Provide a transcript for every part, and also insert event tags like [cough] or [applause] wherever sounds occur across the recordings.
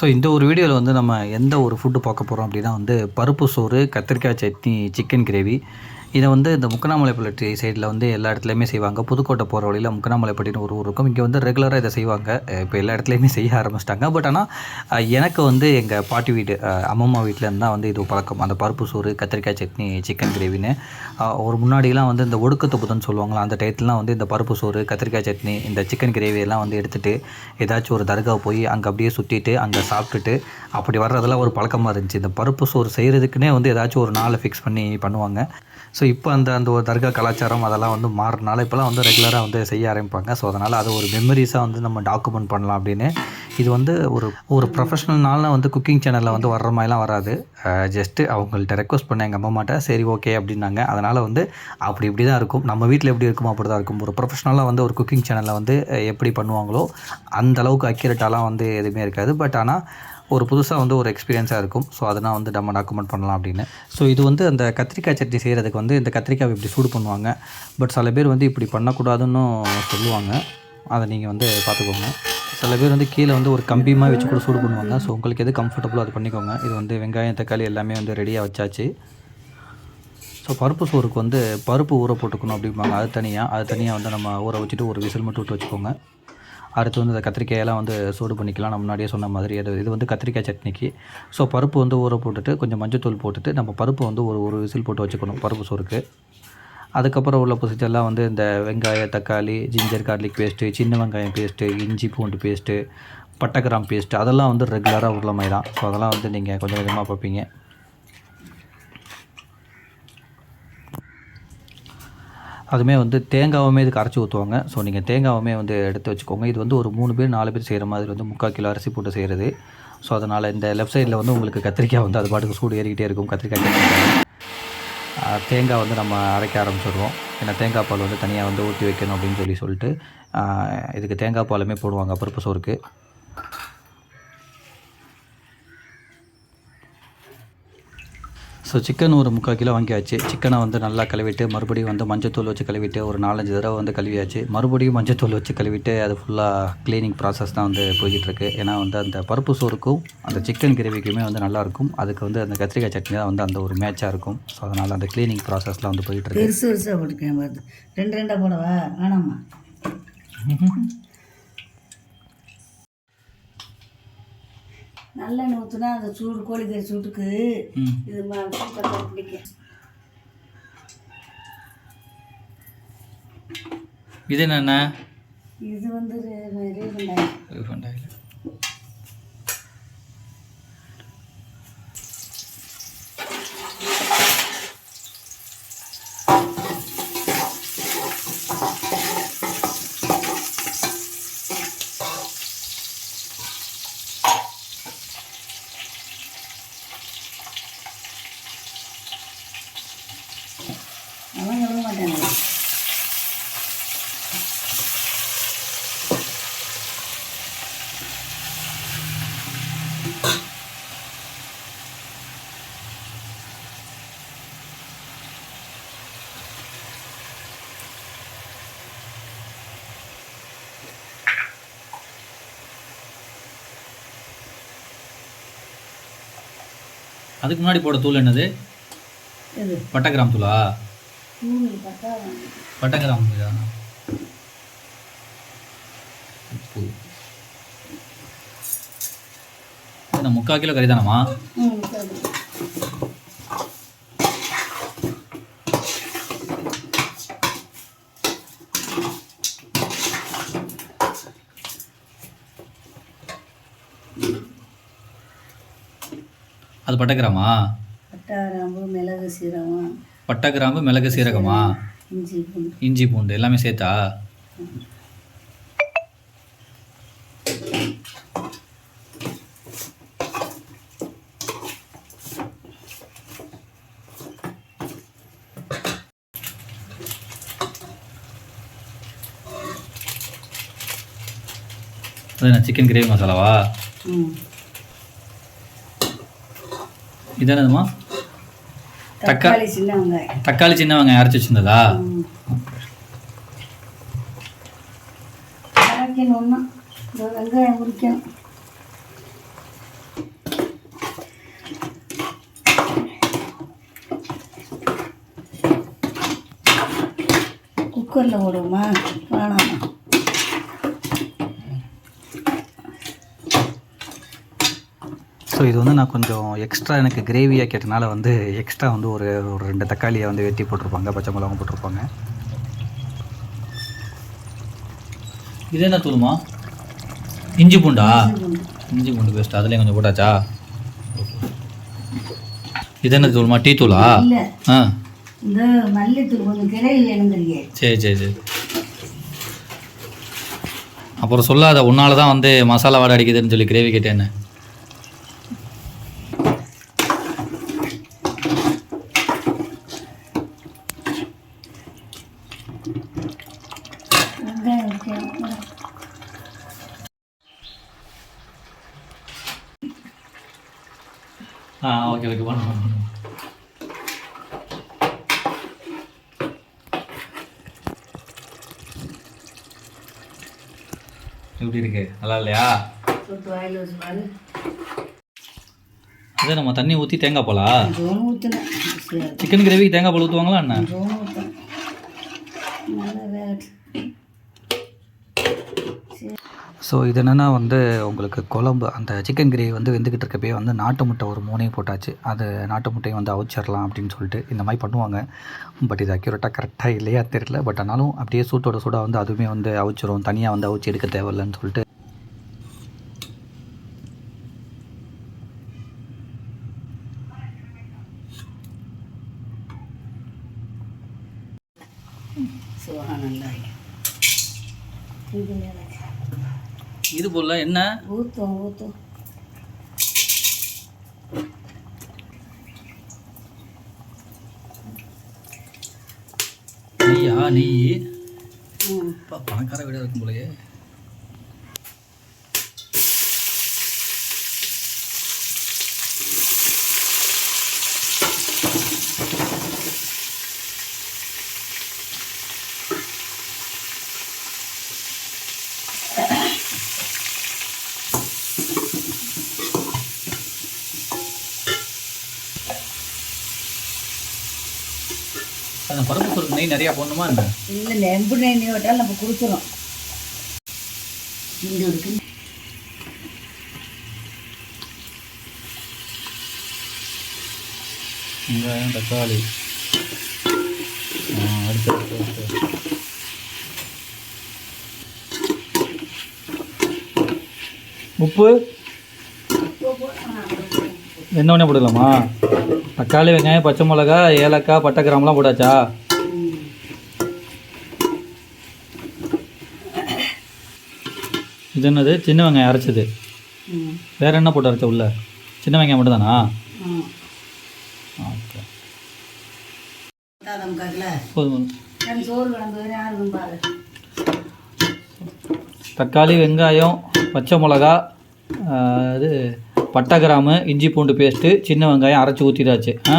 So இந்த ஒரு வீடியோவில் வந்து நம்ம எந்த ஒரு ஃபுட்டு பார்க்க போகிறோம் அப்படின்னா வந்து பருப்பு சோறு கத்திரிக்காய் சட்னி சிக்கன் கிரேவி இதை வந்து இந்த முக்கனாமலைப்பட்டி சைடில் வந்து எல்லா இடத்துலையுமே செய்வாங்க. புதுக்கோட்டை போகிற வழியில் முக்கனாமலைப்பட்டின்னு ஒரு ஊர் இருக்கும். இங்கே வந்து ரெகுலராக இதை செய்வாங்க. இப்போ எல்லா இடத்துலையுமே செய்ய ஆரம்பிச்சிட்டாங்க. பட் ஆனால் எனக்கு வந்து எங்கள் பாட்டி வீடு அம்மம்மா வீட்டிலேருந்து தான் வந்து இது பழக்கம். அந்த பருப்பு சோறு கத்திரிக்காய் சட்னி சிக்கன் கிரேவின்னு ஒரு முன்னாடிலாம் வந்து இந்த ஒடுக்கத்து புதன் சொல்லுவாங்களா அந்த டயத்துலாம் வந்து இந்த பருப்பு சோறு கத்திரிக்காய் சட்னி இந்த சிக்கன் கிரேவி எல்லாம் வந்து எடுத்துகிட்டு ஏதாச்சும் ஒரு தர்காவை போய் அங்கே அப்படியே சுற்றிட்டு அங்கே சாப்பிட்டுட்டு அப்படி வர்றதெல்லாம் ஒரு பழக்கமாக இருந்துச்சு. இந்த பருப்பு சோறு செய்கிறதுக்குன்னே வந்து ஏதாச்சும் ஒரு நாளை ஃபிக்ஸ் பண்ணி பண்ணுவாங்க. ஸோ ஸோ இப்போ அந்த அந்த ஒரு தர்கா கலாச்சாரம் அதெல்லாம் வந்து மாறினால இப்போலாம் வந்து ரெகுலராக வந்து செய்ய ஆரம்பிப்பாங்க. ஸோ அதனால் அது ஒரு மெமரிஸாக வந்து நம்ம டாக்குமெண்ட் பண்ணலாம் அப்படின்னு. இது வந்து ஒரு ஒரு ப்ரொஃபஷனல்னால வந்து குக்கிங் சேனலில் வந்து வர்ற மாதிரிலாம் வராது. ஜஸ்ட்டு அவங்கள்ட்ட ரெக்வஸ்ட் பண்ணேன் எங்கள் அம்மா மாட்டா சரி ஓகே அப்படின்னாங்க. அதனால் வந்து அப்படி இப்படி தான் இருக்கும். நம்ம வீட்டில் எப்படி இருக்குமோ அப்படி தான் இருக்கும். ஒரு ப்ரொஃபஷனலாக வந்து ஒரு குக்கிங் சேனலில் வந்து எப்படி பண்ணுவாங்களோ அந்தளவுக்கு அக்யூரேட்டாலாம் வந்து எதுவுமே இருக்காது. பட் ஆனால் ஒரு புதுசாக வந்து ஒரு எக்ஸ்பீரியன்ஸாக இருக்கும். ஸோ அதனால் வந்து நம்ம டாக்குமெண்ட் பண்ணலாம் அப்படின்னு. ஸோ இது வந்து அந்த கத்திரிக்காய் சட்னி செய்கிறதுக்கு வந்து இந்த கத்திரிக்காய் இப்படி சூடு பண்ணுவாங்க. பட் சில பேர் வந்து இப்படி பண்ணக்கூடாதுன்னு சொல்லுவாங்க. அதை நீங்கள் வந்து பார்த்துக்கோங்க. சில பேர் வந்து கீழே வந்து ஒரு கம்பியமாக வச்சு கூட சூடு பண்ணுவாங்க. ஸோ உங்களுக்கு எது கம்ஃபர்டபுளோ அது பண்ணிக்கோங்க. இது வந்து வெங்காயம் தக்காளி எல்லாமே வந்து ரெடியாக வச்சாச்சு. ஸோ பருப்பு சோறுக்கு வந்து பருப்பு ஊற போட்டுக்கணும் அப்படிம்பாங்க. அது தனியாக அது தனியாக வந்து நம்ம ஊற வச்சுட்டு ஒரு விசில் மட்டும் விட்டு வச்சுக்கோங்க. அடுத்து வந்து இந்த கத்திரிக்காயெல்லாம் வந்து சூடு பண்ணிக்கலாம். நான் முன்னாடியே சொன்ன மாதிரி அது இது வந்து கத்திரிக்காய் சட்னிக்கு. ஸோ பருப்பு வந்து ஊற போட்டுட்டு கொஞ்சம் மஞ்சத்தூள் போட்டுட்டு நம்ம பருப்பு வந்து ஒரு ஒரு விசில் போட்டு வச்சுக்கணும் பருப்பு சோறுக்கு. அதுக்கப்புறம் உள்ள ப்ரொசீஜர்லாம் வந்து இந்த வெங்காயம் தக்காளி ஜிஞ்சர் கார்லிக் பேஸ்ட்டு சின்ன வெங்காயம் பேஸ்ட்டு இஞ்சி பூண்டு பேஸ்ட்டு பட்டைக்கிராம் பேஸ்ட்டு அதெல்லாம் வந்து ரெகுலராக உள்ள மாதிரி தான். ஸோ அதெல்லாம் வந்து நீங்கள் கொஞ்சம் கொஞ்சமாக பார்ப்பீங்க அதுவுமே வந்து தேங்காவுமே இதுக்கு அரைச்சி ஊற்றுவாங்க ஸோ நீங்கள் தேங்காவுமே வந்து எடுத்து வச்சுக்கோங்க. இது வந்து ஒரு மூணு பேர் நாலு பேர் செய்கிற மாதிரி வந்து முக்கால் கிலோ அரிசி போட்டு செய்கிறது ஸோ அதனால் இந்த லெஃப்ட் சைடில் வந்து உங்களுக்கு கத்திரிக்காய் வந்து அது பாட்டுக்கு சூடு ஏறிக்கிட்டே இருக்கும். கத்திரிக்காய் தேங்காய் வந்து நம்ம அரைக்க ஆரம்பிச்சிடுவோம் ஏன்னா தேங்காய் பால் வந்து தனியாக வந்து ஊற்றி வைக்கணும் அப்படின்னு சொல்லி சொல்லிட்டு இதுக்கு தேங்காய் பாலுமே போடுவாங்க பருப்பு சோறுக்கு. ஸோ சிக்கன் ஒரு முக்கால் கிலோ வாங்கியாச்சு. சிக்கனை வந்து நல்லா கழுவிட்டு மறுபடியும் வந்து மஞ்சத்தூள் வச்சு கழுவிட்டு ஒரு நாலஞ்சு தடவை வந்து கழுவியாச்சு. மறுபடியும் மஞ்சத்தூள் வச்சு கழுவிட்டு அது ஃபுல்லாக க்ளீனிங் ப்ராசஸ் தான் வந்து போய்கிட்டுருக்கு. ஏன்னா வந்து அந்த பருப்பு சோறுக்கும் அந்த சிக்கன் கிரேவிக்குமே வந்து நல்லாயிருக்கும் அதுக்கு வந்து அந்த கத்திரிக்காய் சட்னி தான் வந்து அந்த ஒரு மேட்சாக இருக்கும். ஸோ அதனால் அந்த க்ளீனிங் ப்ராசஸ்லாம் வந்து போயிட்டுருக்கு ரெண்டு ரெண்டாக போடவா? வேணாம்மா. [laughs] நல்லெண்ணெய் ஊற்றுனா அந்த சூடு கோழிக்கறி சூட்டுக்கு இது பிடிக்கும். இது என்னென்ன? இது வந்து அதுக்கு முன்னாடி போட தூள் என்னது? பட்டகிராம் தூளா? தூள் பட்டகிராம் உப்பு. இது முக்கால் கிலோ கறி தானம்மா? அது பட்டகிராமா பட்டை கிராம்பு மிளகு சீரகம். பட்டகிராம்பு மிளகு சீரகமா? இஞ்சி பூண்டு. இஞ்சி பூண்டு எல்லாமே சேர்த்தா? அது சிக்கன் கிரேவி மசாலாவா ம். இது என்னதுமா தக்காளி சின்ன வெங்காயம். தக்காளி சின்ன வெங்காயம் அரைச்சி வச்சிருந்ததா? அரைக்கணும்னா வெங்காயம் உரிக்கணும். குக்கரில் போடுவோமா? வேணாமா? ஸோ இது வந்து நான் கொஞ்சம் எக்ஸ்ட்ரா எனக்கு கிரேவியாக கேட்டனால வந்து எக்ஸ்ட்ரா வந்து ஒரு ஒரு ரெண்டு தக்காளியை வந்து வெட்டி போட்டிருப்பாங்க. பச்சை மிளகாவும் போட்டிருப்பாங்க. இது என்ன தூளுமா? இஞ்சி பூண்டா? இஞ்சி பூண்டு. பேஸ்ட் அதுலேயும் கொஞ்சம் போட்டாச்சா? இது என்ன தூள்மா? டீ தூளா? இல்லை. ஆ. இந்த மல்லித்தூள் கொஞ்சம் கிரேவி வேணுங்கிறியே சரி சரி சரி. அப்புறம் சொல்லாத உன்னால தான் வந்து மசாலா வாடை அடிக்குதுன்னு சொல்லி கிரேவி கேட்டேன்னு வெங்காயம் வைக்கணும். ஆ ஓகே ஓகே பண்ணுவோம் எப்படி இருக்கு? நல்லா இல்லையா? சொட்டு வாயில் வச்சு பாரு அதே நம்ம தண்ணி ஊற்றி தேங்காய் பாலா? சிக்கன் கிரேவிக்கு தேங்காய் பால் ஊற்றுவாங்களா என்ன? ஸோ இது என்னென்னா வந்து உங்களுக்கு குழம்பு அந்த சிக்கன் கிரேவி வந்து வெந்துக்கிட்டு இருக்கப்பயே வந்து நாட்டு முட்டை ஒரு மூணையும் போட்டாச்சு. அது நாட்டு முட்டையும் வந்து அவிச்சிடலாம் அப்படின்னு சொல்லிட்டு இந்த மாதிரி பண்ணுவாங்க. பட் இது அக்யூரேட்டாக கரெக்டாக இல்லையா தெரியல. பட் ஆனாலும் அப்படியே சூட்டோட சூடாக வந்து அதுவுமே வந்து அவிச்சிரும். தனியாக வந்து அவிச்சு எடுக்க தேவையில்லைன்னு சொல்லிட்டு. சுவகா இது மேலே இது போல் என்ன? ஊற்றும் ஊற்றும் நெய்யா நெய் ம். பணக்கார வீடாக இருக்கும் போலயே அந்த பருப்பு சோறுக்கு நெய் நிறையா போடணுமா என்ன? இல்லை நெம்பு நெய் நீ விட்டாலும் நம்ம கொடுத்துரும் இங்கே இருக்கு வெங்காயம் தக்காளி. அடுத்து உப்பு? என்ன போடலாமா தக்காளி வெங்காயம் பச்சை மிளகா ஏலக்காய் பட்டை கிராம்பெலாம் போட்டாச்சா? இது என்னது? சின்ன வெங்காயம் அரைச்சது. வேற என்ன போட்டு அரைச்ச உள்ள? சின்ன வெங்காயம் மட்டும் தானா ஆ. ஓகே. போதும். தக்காளி வெங்காயம் பச்சை மிளகா இது பட்டை கிராமு இஞ்சி பூண்டு பேஸ்ட்டு சின்ன வெங்காயம் அரைச்சி ஊற்றிடாச்சு ஆ?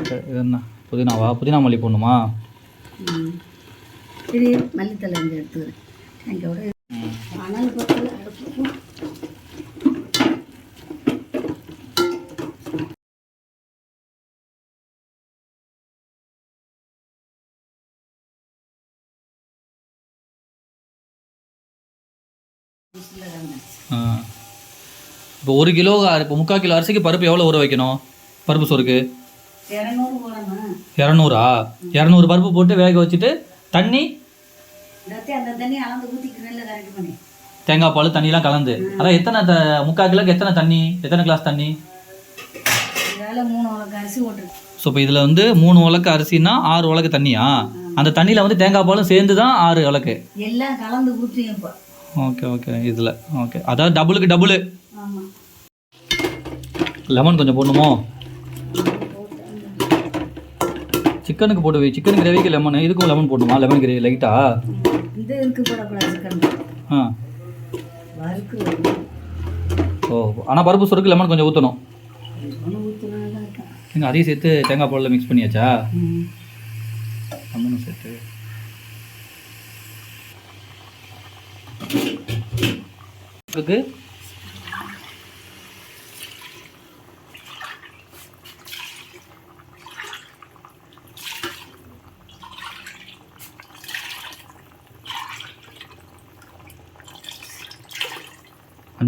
இது என்ன? புதினாவா? புதினா மல்லி போடணுமா? சரி மல்லித்தலை எடுத்துக்கிறேன். எங்களோட மணல் பத்து அடுப்பு இப்போ ஒரு கிலோ இப்போ முக்கால் கிலோ அரிசிக்கு பருப்பு எவ்வளோ ஊற வைக்கணும்? பருப்பு சோறுக்கு? இரநூறு? இரநூறா பருப்பு போட்டு வேக வச்சுட்டு தண்ணி அந்த தண்ணி அளந்து ஊற்றிக்கு நெல்லை கரெக்ட் பண்ணி தேங்காய் பால் தண்ணிலாம் கலந்து. அதான் எத்தனை த முக்கால் கிலோக்கு எத்தனை தண்ணி? எத்தனை கிளாஸ் தண்ணி? ஸோ இப்போ இதில் வந்து மூணு உலக்கு அரிசினா ஆறு உலக்கு தண்ணியா? அந்த தண்ணியில் வந்து தேங்காய் பாலும் சேர்ந்து தான் ஆறு உலக்கு. எல்லாம் கலந்து ஊற்றியும் இப்போ. ஓகே ஓகே இதில் ஓகே அதாவது டபுளுக்கு டபுளு லெமன் கொஞ்சம் போடணுமோ? சிக்கனுக்கு போட்டு சிக்கன் கிரேவிக்கு லெமன் இதுக்கும் லெமன் போடணுமா? லெமன் கிரேவி லைட்டா இந்த இருக்கு போடக்கூடாது சிக்கன். ஆ. ஓ ஆனால் பருப்பு சோறுக்கு லெமன் கொஞ்சம் ஊற்றணும் நீங்கள் அதையும் சேர்த்து தேங்காய் பாலில் மிக்ஸ் பண்ணியாச்சா? லெமனும் சேர்த்து. இதுக்கு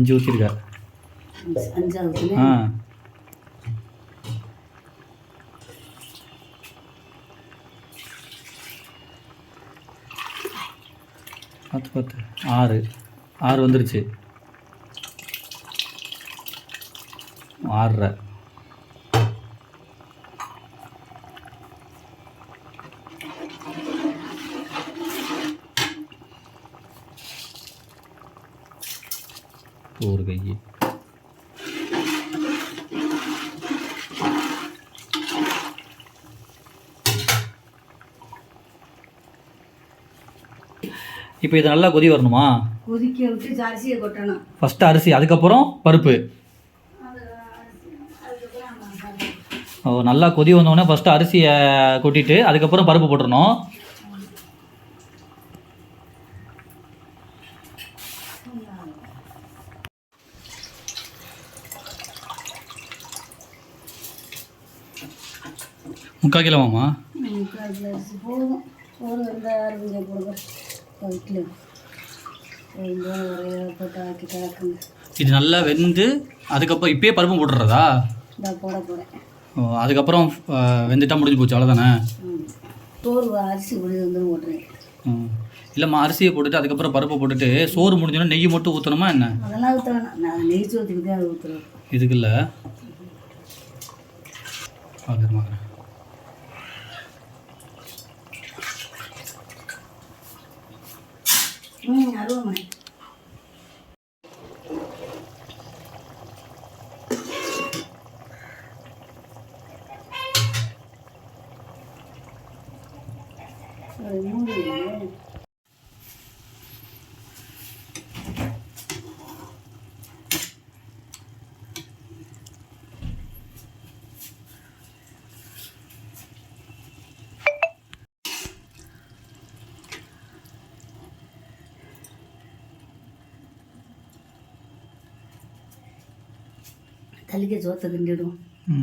அஞ்சு ஊற்றிருக்க அஞ்சு- அஞ்சாவது ஆ. பத்து பத்து. ஆறு. ஆறு வந்துருச்சு. ஆறரை. கை இப்போ இது நல்லா கொதி வரணுமா? கொதிக்க விட்டு அரிசியை கொட்டணும். ஃபஸ்ட்டு அரிசி அதுக்கப்புறம் பருப்பு. ஓ நல்லா கொதி வந்தோடனே ஃபஸ்ட்டு அரிசியை கொட்டிட்டு அதுக்கப்புறம் பருப்பு போட்டுறணும். முக்கால் கிலோவாம்மா முக்கால் கிலோ போதும் ஒரு போடுங்க போட்டு ஆக்கி இது நல்லா வெந்து அதுக்கப்புறம் இப்பயே பருப்பு போட்டுறதா இந்த போட போகிறேன் ஓ அதுக்கப்புறம் வெந்துட்டா முடிஞ்சு போச்சு அவ்வளோதானே சோறு அரிசி முடிஞ்சு வந்து போட்டுறேன். ம். இல்லைம்மா அரிசியை போட்டுட்டு அதுக்கப்புறம் பருப்பை போட்டுட்டு சோறு முடிஞ்சோன்னா நெய் மட்டும் ஊற்றணுமா என்ன? அதெல்லாம் ஊற்ற வேணாம் நான் நெய் சோத்துக்கு தான் ஊற்றுறேன் இதுக்கு இல்லை பார்க்குறேன் பார்க்குறேன் ம் அருவமனை ஒரு తల్లికి చూస్తుంది ಹ್ಞೂ